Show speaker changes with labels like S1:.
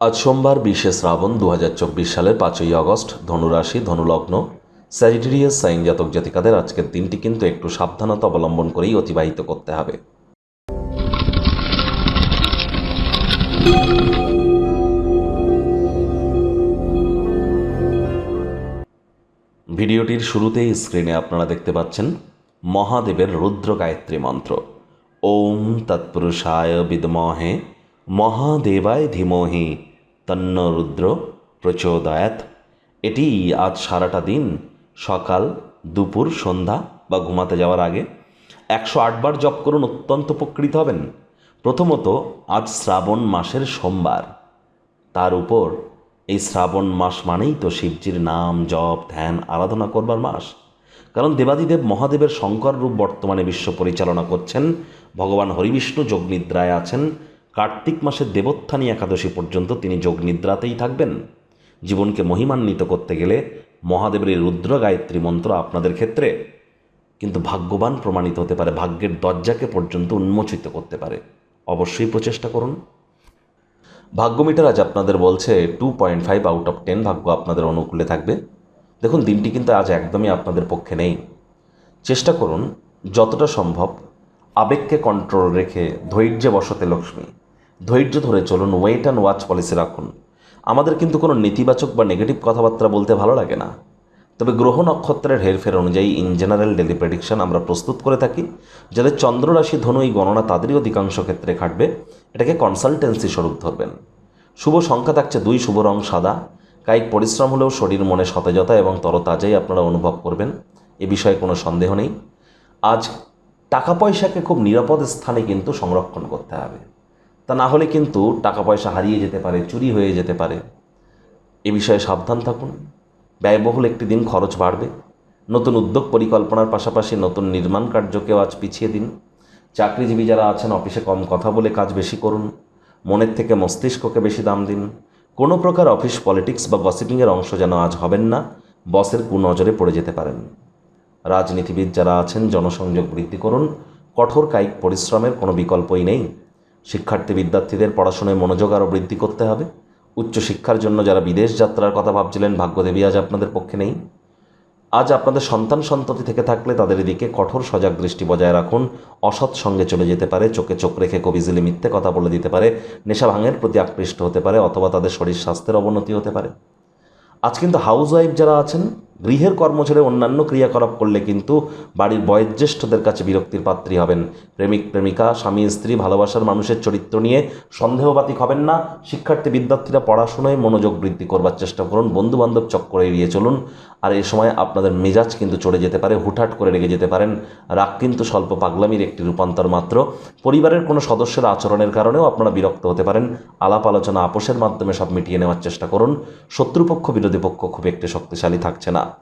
S1: আজ সোমবার বিশে শ্রাবণ দু হাজার চব্বিশ সালের পাঁচই আগস্ট, ধনুরাশি, ধনুলগ্ন স্যাজিটেরিয়াস সাইন জাতক জাতিকাদের আজকের দিনটি কিন্তু একটু সাবধানতা অবলম্বন করেই অতিবাহিত করতে হবে। ভিডিওটির শুরুতেই স্ক্রিনে আপনারা দেখতে পাচ্ছেন মহাদেবের রুদ্র গায়ত্রী মন্ত্র। ওম তৎপুরুষায় বিদমহে মহাদেবায় ধীমহি, তন্ন রুদ্র প্রচোদয়াত। এটি আজ সারাটা দিন, সকাল, দুপুর, সন্ধ্যা বা ঘুমাতে যাওয়ার আগে একশো আটবার জপ করুন, অত্যন্ত উপকৃত হবেন। প্রথমত আজ শ্রাবণ মাসের সোমবার। তার উপর এই শ্রাবণ মাস মানেই তো শিবজির নাম, জপ, ধ্যান, আরাধনা করবার মাস। কারণ দেবাদিদেব মহাদেবের শঙ্কর রূপ বর্তমানে বিশ্ব পরিচালনা করছেন। ভগবান হরিবিষ্ণু যোগনিদ্রায় আছেন। কার্তিক মাসের দেবোত্থানী একাদশী পর্যন্ত তিনি যোগনিদ্রাতেই থাকবেন। জীবনকে মহিমান্বিত করতে গেলে মহাদেবের এই রুদ্র গায়ত্রী মন্ত্র আপনাদের ক্ষেত্রে কিন্তু ভাগ্যবান প্রমাণিত হতে পারে, ভাগ্যের দরজাকে পর্যন্ত উন্মোচিত করতে পারে। অবশ্যই প্রচেষ্টা করুন। ভাগ্যমিটার আজ আপনাদের বলছে two point five out of ten ভাগ্য আপনাদের অনুকূলে থাকবে। দেখুন, দিনটি কিন্তু আজ একদমই আপনাদের পক্ষে নেই। চেষ্টা করুন, যতটা সম্ভব আবেগকে কন্ট্রোল রেখে ধৈর্যে বসতে লক্ষ্মী। ধৈর্য ধরে চলুন ওয়েট অ্যান্ড ওয়াচ পলিসি রাখুন। আমাদের কিন্তু কোনো নেতিবাচক বা নেগেটিভ কথাবার্তা বলতে ভালো লাগে না। তবে গ্রহ নক্ষত্রের হেরফের অনুযায়ী ইন জেনারেল ডেলি প্রেডিকশন আমরা প্রস্তুত করে থাকি, যাদের চন্দ্ররাশি ধনু এই গণনা তাদেরই অধিকাংশ ক্ষেত্রে খাটবে, এটাকে কনসালটেন্সি স্বরূপ ধরবেন। শুভ সংখ্যা থাকছে দুই, শুভ রং সাদা। কায়িক পরিশ্রম হলেও শরীর মনে সতেজতা এবং তরতাজাই আপনারা অনুভব করবেন, এ বিষয়ে কোনো সন্দেহ নেই। আজ টাকা পয়সাকে খুব নিরাপদ স্থানে কিন্তু সংরক্ষণ করতে হবে। তা না হলে কিন্তু টাকা পয়সা হারিয়ে যেতে পারে, চুরি হয়ে যেতে পারে। এ বিষয়ে সাবধান থাকুন। ব্যয়বহুল একটি দিন খরচ বাড়বে। নতুন উদ্যোগ পরিকল্পনার পাশাপাশি নতুন নির্মাণ কার্যকেও আজ পিছিয়ে দিন। চাকরিজীবী যারা আছেন, অফিসে কম কথা বলে কাজ বেশি করুন। মনের থেকে মস্তিষ্ককে বেশি দাম দিন। কোনো প্রকার অফিস পলিটিক্স বা গসিপিংয়ের অংশ যেন আজ হবেন না, বসের কুনজরে পড়ে যেতে পারেন। রাজনীতিবিদ যারা আছেন, জনসংযোগ বৃদ্ধি করুন। কঠোর কায়িক পরিশ্রমের কোনো বিকল্পই নেই। শিক্ষার্থী বিদ্যার্থীদের পড়াশোনায় মনোযোগ আরও বৃদ্ধি করতে হবে। উচ্চশিক্ষার জন্য যারা বিদেশ যাত্রার কথা ভাবছিলেন, ভাগ্যদেবী আজ আপনাদের পক্ষে নেই। আজ আপনাদের সন্তান সন্ততি থেকে থাকলে তাদের দিকে কঠোর সজাগ দৃষ্টি বজায় রাখুন। অসৎ সঙ্গে চলে যেতে পারে, চোখে চোখ রেখে কবিজিলি মিথ্যে কথা বলে দিতে পারে, নেশা ভাঙের প্রতি আকৃষ্ট হতে পারে, অথবা তাদের শরীর স্বাস্থ্যের অবনতি হতে পারে। আজ কিন্তু হাউস ওয়াইফ যারা আছেন গৃহের কর্ম ছেড়ে অন্যান্য ক্রিয়াকলাপ করলে কিন্তু বাড়ির বয়োজ্যেষ্ঠদের কাছে বিরক্তির পাত্রী হবেন। প্রেমিক, প্রেমিকা, স্বামী, স্ত্রী, ভালোবাসার মানুষের চরিত্র নিয়ে সন্দেহবাতিক হবেন না। শিক্ষার্থী, বিদ্যার্থীরা পড়াশোনায় মনোযোগ বৃদ্ধি করবার চেষ্টা করুন। বন্ধু বান্ধব চক্করে এড়িয়ে চলুন। আর এই সময় আপনাদের মেজাজ কিন্তু চড়ে যেতে পারে, হুটহাট করে রেগে যেতে পারেন। রাগ কিন্তু স্বল্প পাগলামির একটি রূপান্তর মাত্র। পরিবারের কোনো সদস্যের আচরণের কারণেও আপনারা বিরক্ত হতে পারেন। আলাপ আলোচনা আপোষের মাধ্যমে সব মিটিয়ে নেওয়ার চেষ্টা করুন। শত্রুপক্ষ, বিরোধী পক্ষ খুব একটি শক্তিশালী থাকছে না।